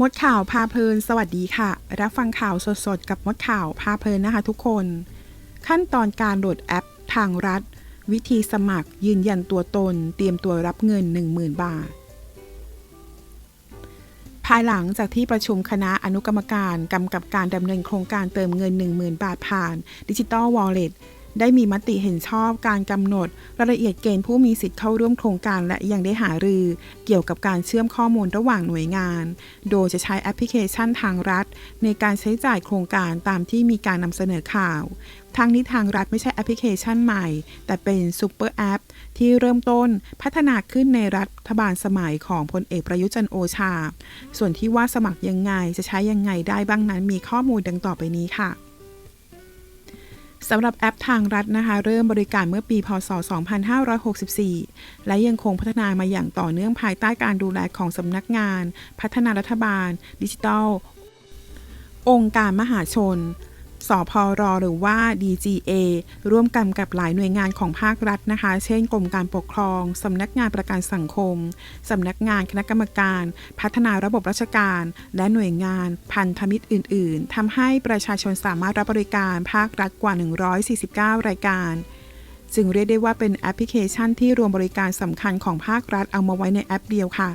มดข่าวพาเพลิน สวัสดีค่ะ รับฟังข่าวสดๆ กับมดข่าวพาเพลินนะคะทุกคน ขั้นตอนการโหลดแอปทางรัฐ วิธีสมัครยืนยันตัวตน เตรียมตัวรับเงิน 10,000 บาท ภายหลังจากที่ประชุมคณะอนุกรรมการกำกับการดำเนินโครงการเติมเงิน 10,000 บาทผ่านดิจิ t a ลวอลเล็ต ได้มีมติเห็นชอบการกำหนดรายละเอียดเกณฑ์ผู้มีสิทธิ์เข้าร่วมโครงการและยังได้หารือ เกี่ยวกับการเชื่อมข้อมูลระหว่างหน่วยงาน โดยจะใช้แอปพลิเคชันทางรัฐ ในการใช้จ่ายโครงการตามที่มีการนำเสนอข่าวทางนี้ทางรัฐไม่ใช่แอปพลิเคชันใหม่ แต่เป็นซูเปอร์แอปที่เริ่มต้นพัฒนาขึ้นในรัฐบาลสมัยของพลเอกประยุจันโอชา ส่วนที่ว่าสมัครยังไงจะใช้ยังไงได้บ้างนั้นมีข้อมูลดังต่อไปนี้ค่ะ สำหรับแอปทางรัฐนะคะ เริ่มบริการเมื่อปีพศ 2564 และยังคงพัฒนามาอย่างต่อเนื่องภายใต้การดูแลของสำนักงาน พัฒนารัฐบาล ดิจิทัล องค์การมหาชน สพรหรือว่า DGA ร่วมกันกับหลายหน่วยงานของภาครัฐนะคะ เช่นกรมการปกครองสำนักงานประกันสังคมสำนักงานคณะกรรมการ พัฒนาระบบราชการ และหน่วยงานพันธมิตรอื่น ๆทำให้ประชาชนสามารถรับบริการภาครัฐกว่า 149 รายการจึงเรียกได้ว่าเป็นแอปพลิเคชันที่รวมบริการสำคัญของภาครัฐเอามาไว้ในแอปเดียวค่ะ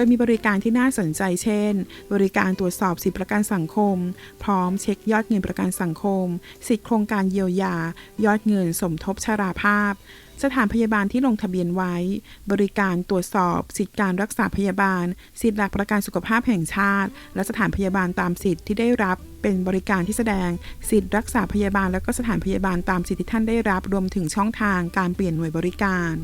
ดยมีบริการที่น่าสนใจเช่น บริการตรวจสอบสิทธิประกันสังคม พร้อมเช็คยอดเงินประกันสังคม สิทธิโครงการเยียวยา ยอดเงินสมทบชราภาพ สถานพยาบาลที่ลงทะเบียนไว้ บริการตรวจสอบ สิทธิการรักษาพยาบาล สิทธิหลักประกันสุขภาพแห่งชาติ และสถานพยาบาลตามสิทธิที่ได้รับเป็นบริการที่แสดง สิทธิรักษาพยาบาลและก็สถานพยาบาลตามสิทธิที่ท่านได้รับรวมถึงช่องทางการเปลี่ยนหน่วยบริการ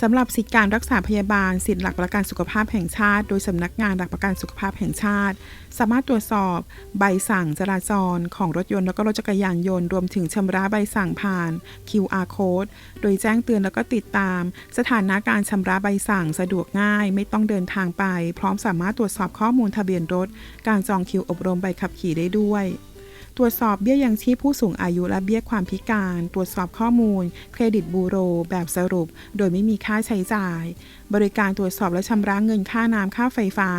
สำหรับสิทธิการรักษาพยาบาล สิทธิหลักประกันสุขภาพแห่งชาติ โดยสำนักงานหลักประกันสุขภาพแห่งชาติ สามารถตรวจสอบใบสั่งจราจรของรถยนต์แล้วก็รถจักรยานยนต์ รวมถึงชำระใบสั่งผ่าน QR code โดยแจ้งเตือนแล้วก็ติดตาม สถานะการชำระใบสั่งสะดวกง่าย ไม่ต้องเดินทางไป พร้อมสามารถตรวจสอบข้อมูลทะเบียนรถ การจองคิวอบรมใบขับขี่ได้ด้วย ตรวจสอบเบี้ยยังชีพผู้สูงอายุและเบี้ยความพิการ ตรวจสอบข้อมูล เครดิตบูโร แบบสรุป โดยไม่มีค่าใช้จ่าย บริการตรวจสอบและชำระเงินค่าน้ำค่าไฟฟ้า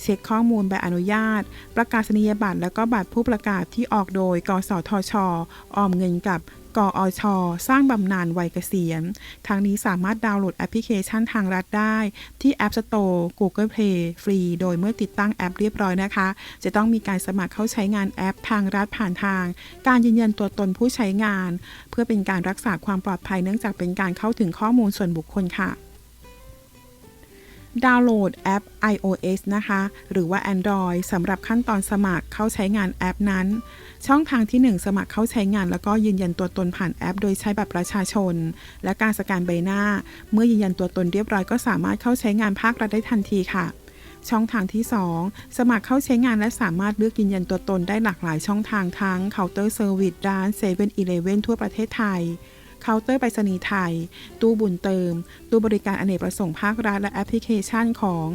เช็คข้อมูลใบอนุญาต ประกาศนียบัตรและก็บัตรผู้ประกาศที่ออกโดย กสทช ออมเงินกับ กออชอสร้างบำนาญวัยเกษียณ ทางนี้สามารถดาวน์โหลดแอปพลิเคชันทางรัฐได้ ที่ App Store Google Play ฟรี โดยเมื่อติดตั้งแอปเรียบร้อยนะคะ จะต้องมีการสมัครเข้าใช้งานแอปทางรัฐผ่านทาง การยืนยันตัวตนผู้ใช้งาน เพื่อเป็นการรักษาความปลอดภัยเนื่องจากเป็นการเข้าถึงข้อมูลส่วนบุคคลค่ะ ดาวน์โหลดแอป iOS นะคะ หรือว่า Android สำหรับขั้นตอนสมัครเข้าใช้งานแอปนั้น ช่องทางที่ 1 สมัครเข้าใช้งาน แล้วก็ยืนยันตัวตนผ่านแอป โดยใช้บัตรประชาชน และการสแกนใบหน้า เมื่อยืนยันตัวตนเรียบร้อยก็สามารถเข้าใช้งานภาครัฐได้ทันทีค่ะ ช่องทางที่ 2 สมัครเข้าใช้งานและสามารถเลือกยืนยันตัวตนได้หลากหลายช่องทางทั้งเคาน์เตอร์เซอร์วิสร้านเซเว่นอีเลเว่นทั่วประเทศไทย เคาน์เตอร์ไปรษณีย์ไทย ตู้บุญเติม ตู้บริการอเนกประสงค์ภาครัฐและแอปพลิเคชันของ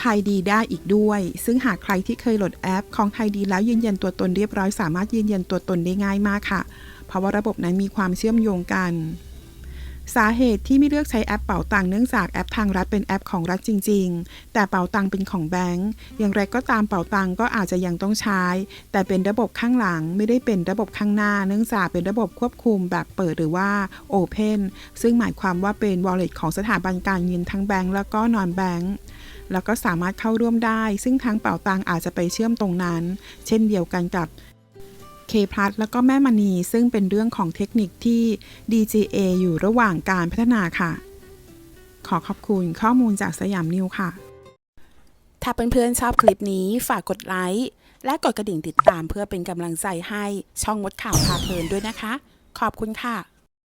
ไทยดีได้อีกด้วย ซึ่งหากใครที่เคยโหลดแอปของไทยดีแล้วยืนยันตัวตนเรียบร้อย สามารถยืนยันตัวตนได้ง่ายมากค่ะ เพราะว่าระบบนั้นมีความเชื่อมโยงกัน สาเหตุที่ไม่เลือกใช้แอปเป๋าตังเนื่องจากแอปทางรัฐเป็นแอปของรัฐจริง ๆ แต่เป๋าตังเป็นของแบงก์อย่างไรก็ตามเป๋าตังก็อาจจะยังต้องใช้ แต่เป็นระบบข้างหลังไม่ได้เป็นระบบข้างหน้า เนื่องจากเป็นระบบควบคุมแบบเปิดหรือว่า Open ซึ่งหมายความว่าเป็น wallet ของสถาบันการเงินทั้งแบงก์แล้วก็นอนแบงก์แล้วก็สามารถเข้าร่วมได้ ซึ่งทั้งเป๋าตังอาจจะไปเชื่อมตรงนั้น เช่นเดียวกันกับ K แล้วก็แม่มณี ซึ่งเป็นเรื่องของเทคนิคที่ DGA อยู่ระหว่างการพัฒนาค่ะ ขอขอบคุณข้อมูลจากสยามนิวค่ะ ถ้าเพื่อนๆชอบคลิปนี้ฝากกดไลค์และกดกระดิ่งติดตามเพื่อเป็นกำลังใจให้ช่องมดข่าวพาเพลินด้วยนะคะ ขอบคุณค่ะ